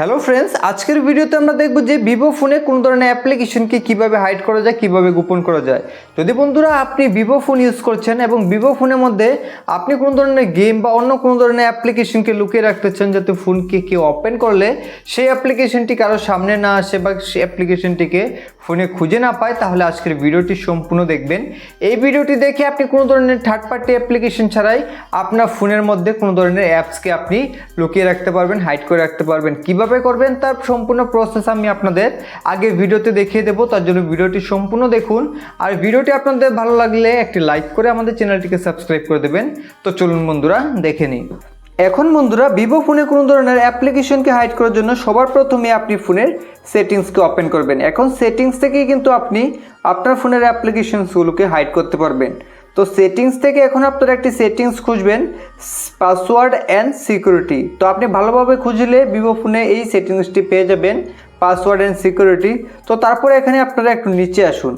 Hello friends আজকের ভিডিওতে আমরা দেখব যে ভিভো ফোনে কোন ধরনের অ্যাপ্লিকেশনকে কীভাবে হাইড করা যায়, কীভাবে গোপন করা যায়। যদি বন্ধুরা আপনি ভিভো ফোন ইউজ করছেন এবং ভিভো ফোনের মধ্যে আপনি কোন ধরনের গেম বা অন্য কোনো ধরনের অ্যাপ্লিকেশনকে লুকিয়ে রাখতে চান যাতে ফোনকে কেউ ওপেন করলে সেই অ্যাপ্লিকেশনটি কারও সামনে না আসে বা সেই অ্যাপ্লিকেশনটিকে ফোনে খুঁজে না পায়, তাহলে আজকের ভিডিওটি সম্পূর্ণ দেখবেন। এই ভিডিওটি দেখে আপনি কোনো ধরনের থার্ড পার্টি অ্যাপ্লিকেশন ছাড়াই আপনার ফোনের মধ্যে কোনো ধরনের অ্যাপসকে আপনি লুকিয়ে রাখতে পারবেন হাইড করে রাখতে পারবেন। কীভাবে করবেন, তার সম্পূর্ণ প্রসেস আমি আপনাদের আগে ভিডিওতে দেখিয়ে দেবো, তার জন্য ভিডিওটি সম্পূর্ণ দেখুন। আর ভিডিওটি আপনাদের ভালো লাগলে একটি লাইক করে আমাদের চ্যানেলটিকে সাবস্ক্রাইব করে দেবেন। তো চলুন বন্ধুরা, দেখে নিই। এখন বন্ধুরা ভিভো ফোনে কোনো ধরনের অ্যাপ্লিকেশনকে হাইড করার জন্য সবার প্রথমে আপনি ফোনের সেটিংসকে ওপেন করবেন। এখন সেটিংস থেকেই কিন্তু আপনি আপনার ফোনের অ্যাপ্লিকেশনসগুলোকে হাইড করতে পারবেন। তো সেটিংস থেকে এখন আপনারা একটি সেটিংস খুঁজবেন পাসওয়ার্ড অ্যান্ড সিকিউরিটি তো আপনি ভালোভাবে খুঁজলে ভিভো ফোনে এই সেটিংসটি পেয়ে যাবেন পাসওয়ার্ড অ্যান্ড সিকিউরিটি তো তারপরে এখানে আপনারা একটু নিচে আসুন।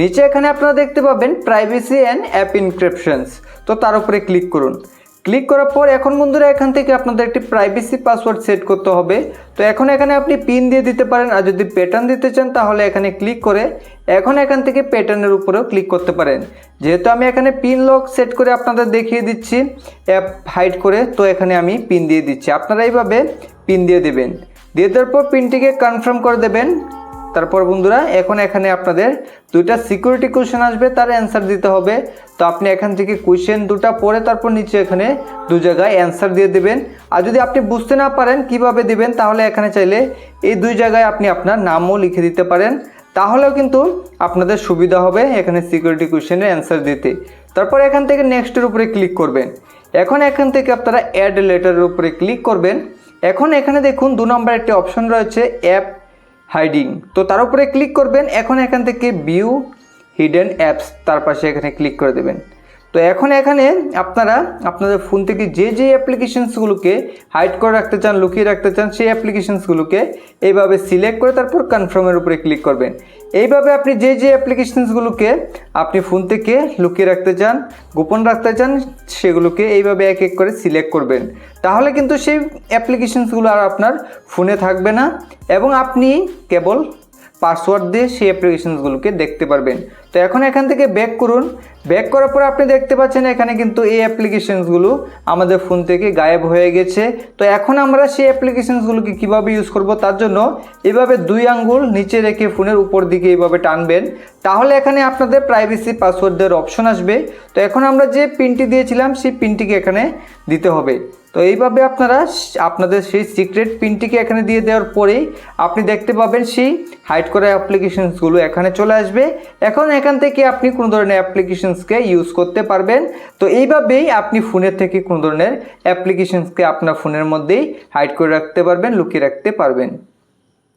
নিচে এখানে আপনারা দেখতে পাবেন প্রাইভেসি অ্যান্ড অ্যাপ ইনক্রিপশনস তো তার উপরে ক্লিক করুন। ক্লিক করার পর এখন বন্ধুরা এখান থেকে আপনাদের একটি প্রাইভেসি পাসওয়ার্ড সেট করতে হবে। তো এখন এখানে আপনি পিন দিয়ে দিতে পারেন আর যদি প্যাটার্ন দিতে চান তাহলে এখানে ক্লিক করে এখন এখান থেকে প্যাটার্নের উপরেও ক্লিক করতে পারেন। যেহেতু আমি এখানে পিন লক সেট করে আপনাদের দেখিয়ে দিচ্ছি অ্যাপ হাইড করে তো এখানে আমি পিন দিয়ে দিচ্ছি। আপনারা এইভাবে পিন দিয়ে দেবেন। দিয়ে দেওয়ার পর পিনটিকে কনফার্ম করে দেবেন। তারপর বন্ধুরা, এখন এখানে আপনাদের দুইটা সিকিউরিটি কোশ্চেন আসবে, তার অ্যান্সার দিতে হবে। তো আপনি এখান থেকে কোশ্চেন দুটা পরে তারপর নিচে এখানে দু জায়গায় অ্যান্সার দিয়ে দেবেন। আর যদি আপনি বুঝতে না পারেন কীভাবে দিবেন, তাহলে এখানে চাইলে এই দুই জায়গায় আপনি আপনার নামও লিখে দিতে পারেন। তাহলেও কিন্তু আপনাদের সুবিধা হবে এখানে সিকিউরিটি কোশ্চেনের অ্যান্সার দিতে। তারপর এখান থেকে নেক্সটের উপরে ক্লিক করবেন। এখন এখান থেকে আপনারা অ্যাড লেটারের উপরে ক্লিক করবেন। এখন এখানে দেখুন দু নম্বর একটি অপশন রয়েছে অ্যাপ হাইডিং তো তার উপরে ক্লিক করবেন, এখন এখান থেকে ভিউ হিডেন অ্যাপস তার পাশে এখানে ক্লিক করে দেবেন। তো এখন এখানে আপনারা আপনাদের ফোন থেকে যে যে অ্যাপ্লিকেশনসগুলোকে হাইড করে রাখতে চান, লুকিয়ে রাখতে চান, সেই অ্যাপ্লিকেশনসগুলোকে এইভাবে সিলেক্ট করে তারপর কনফার্মের উপরে ক্লিক করবেন। এইভাবে আপনি যে যে অ্যাপ্লিকেশনসগুলোকে আপনি ফোন থেকে লুকিয়ে রাখতে চান, গোপন রাখতে চান, সেগুলোকে এইভাবে এক এক করে সিলেক্ট করবেন। তাহলে কিন্তু সেই অ্যাপ্লিকেশনসগুলো আর আপনার ফোনে থাকবে না এবং আপনি কেবল পাসওয়ার্ড দিয়ে সেই অ্যাপ্লিকেশনসগুলোকে দেখতে পারবেন। তো এখন এখান থেকে ব্যাক করুন। ব্যাক করার পর আপনি দেখতে পাচ্ছেন এখানে কিন্তু এই অ্যাপ্লিকেশনসগুলো আমাদের ফোন থেকে গায়েব হয়ে গেছে। তো এখন আমরা সেই অ্যাপ্লিকেশনসগুলোকে কীভাবে ইউজ করব তার জন্য এভাবে দুই আঙ্গুল নিচে রেখে ফোনের উপর দিকে এইভাবে টানবেন। তাহলে এখানে আপনাদের প্রাইভেসি পাসওয়ার্ড দেওয়ার অপশন আসবে। তো এখন আমরা যে পিনটি দিয়েছিলাম সেই পিনটিকে এখানে দিতে হবে। তো এইভাবে আপনারা আপনাদের সেই সিক্রেট পিনটিকে এখানে দিয়ে দেওয়ার পরেই আপনি দেখতে পাবেন সেই হাইড করা অ্যাপ্লিকেশনসগুলো এখানে চলে আসবে। এখন এখান থেকে আপনি কোনো ধরনের অ্যাপ্লিকেশনসকে ইউজ করতে পারবেন। তো এইভাবেই আপনি ফোনের থেকে কোনো ধরনের অ্যাপ্লিকেশনসকে আপনার ফোনের মধ্যেই হাইড করে রাখতে পারবেন, লুকিয়ে রাখতে পারবেন।